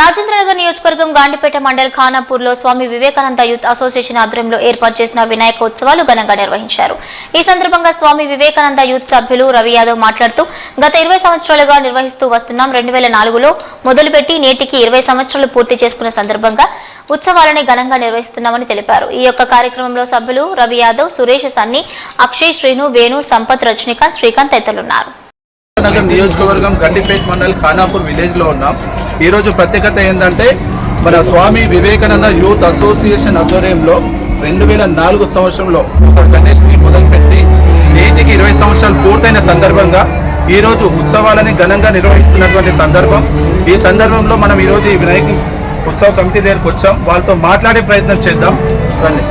రాజేంద్రనగర్ నియోజకవర్గం గాండిపేట మండల్ ఖానాపూర్లో Swami Vivekananda youth association ఆధ్వర్యంలో ఏర్పాటు చేసిన వినాయక ఉత్సవాలు ఘనంగా నిర్వహించారు. ఈ సందర్భంగా స్వామి వివేకానంద యూత్ సభ్యులు రవి యాదవ్ మాట్లాడుతూ గత ఇరవై సంవత్సరాలుగా నిర్వహిస్తూ వస్తున్నాం. రెండు వేల నాలుగులో మొదలుపెట్టి నేటికి ఇరవై సంవత్సరాలు పూర్తి చేసుకున్న సందర్భంగా ఉత్సవాలని ఘనంగా నిర్వహిస్తున్నామని తెలిపారు. ఈ యొక్క కార్యక్రమంలో సభ్యులు రవి యాదవ్ సురేష్ సన్ని అక్షయ్ శ్రీను వేణు సంపత్ రజనీకాంత్ శ్రీకాంత్ తదితరులున్నారు నగర్ నియోజకవర్గం గండిపేట్ మండల్ ఖానాపూర్ విలేజ్లో ఉన్నాం. ఈ రోజు ప్రత్యేకత ఏంటంటే మన స్వామి వివేకానంద యూత్ అసోసియేషన్ ఆధ్వర్యంలో రెండు వేల నాలుగు సంవత్సరంలో గణేష్ మొదలుపెట్టి నేటికి ఇరవై సంవత్సరాలు పూర్తయిన సందర్భంగా ఈ రోజు ఉత్సవాలని ఘనంగా నిర్వహిస్తున్నటువంటి సందర్భం. ఈ సందర్భంలో మనం ఈ రోజు ఈ వినాయక ఉత్సవ కమిటీ దగ్గరికి వచ్చాం. వాళ్ళతో మాట్లాడే ప్రయత్నం చేద్దాం. రండి.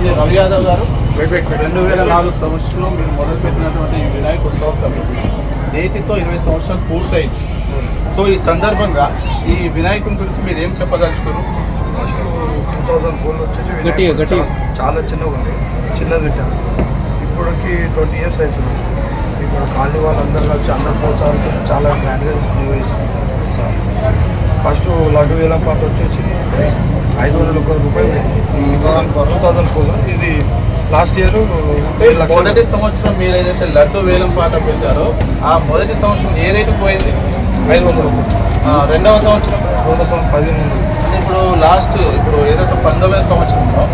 చెప్పండి రవి యాదవ్ గారు. రెండు వేల నాలుగు సంవత్సరంలో మీరు మొదలుపెట్టినటువంటి ఈ వినాయక ఉత్సవ కమిటీ నేటితో ఇరవై సంవత్సరాలు పూర్తయింది. సో ఈ సందర్భంగా ఈ వినాయకుని గురించి మీరు ఏం చెప్పదలుచుకున్నారు? టూ థౌజండ్ ఫోర్లో వచ్చేసి చాలా చిన్నగా ఉంది. చిన్నది పెట్టాను ఇప్పటికి ట్వంటీ ఇయర్స్ అవుతుంది. ఇప్పుడు కాలనీ వాళ్ళందరూ కలిసి అందరు ప్రోత్సాహంతో చాలా గ్రాండ్గా నిర్వహిస్తున్నారు. ఫస్ట్ లడ్డు వేలం పాట వచ్చేసి ఐదు వందల రూపాయలు. టూ థౌజండ్ ఫోర్ ఇది లాస్ట్ ఇయర్ మొదటి సంవత్సరం మీరు ఏదైతే లడ్డు వేలం పాట పెట్టారో ఆ మొదటి సంవత్సరం ఏ రేటు పోయింది? ఐదు వందల రెండవ సంవత్సరం? రెండు సంవత్సరం పదిహేను వందలు. అంటే ఇప్పుడు లాస్ట్ ఇప్పుడు ఏదైతే పంతొమ్మిది సంవత్సరంలో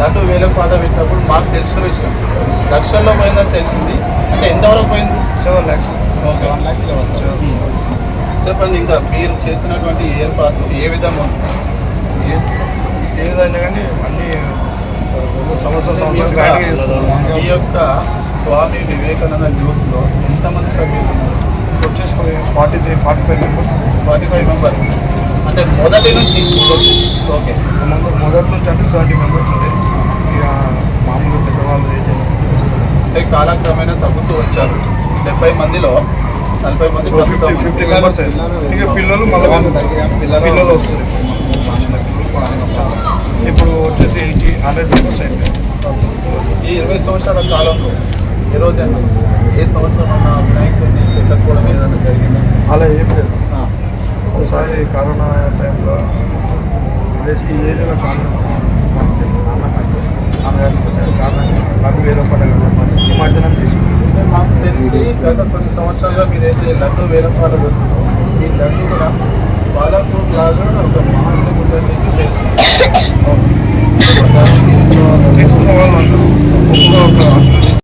లడ్డు వేలం పాట పెట్టినప్పుడు మాకు తెలిసిన విషయం. లక్షల్లో పోయిందని తెలిసింది. అంటే ఎంతవరకు పోయింది? Seven lakhs okay. చెప్పండి ఇంకా మీరు చేసినటువంటి ఏర్పాట్లు ఏ విధంగా? ఏదైనా కానీ అన్ని సంవత్సరం సంవత్సరం గ్రాండ్గా చేస్తాం ఈ యొక్క స్వామి వివేకానంద యూత్లో ఎంతమంది సభ్యులు ఉన్నారు? వచ్చేసి forty three forty five members. Forty five members. అంటే మొదటి నుంచి ఓకే. మొదటి నుంచి అంటే సెవెంటీ మెంబర్స్ ఉండే. ఇక మామూలుగా పెద్దవాళ్ళు అయితే అంటే కాలక్రమేణా తగ్గుతూ వచ్చారు. డెబ్బై మందిలో నలభై మంది ఫిఫ్టీ మెంబర్స్ ఇక పిల్లలు మళ్ళీ పిల్లలు ఇప్పుడు వచ్చేసి ఎయిటీ హండ్రెడ్ మెంబర్స్ అయిపోయాయి ఈ ఇరవై సంవత్సరాల కాలంలో ఏ రోజైనా ఏ సంవత్సరం ఉన్న వినాయకుడిని పెట్టకపోవడం ఏదైనా జరిగిందా? అలా ఏం లేదు. ఒకసారి కరోనా టైంలో కారణం ఆమె గారికి కారణం నాకు వేరే పండుగ నిమజ్జనం చేసి అంటే మాకు తెలిసి గత కొన్ని సంవత్సరాలుగా మీరైతే లడ్డు వేలం పాట పెడుతున్నారు ఈ లడ్డు కూడా बालापुर लालगढ़ और वहाँ से गुजरने की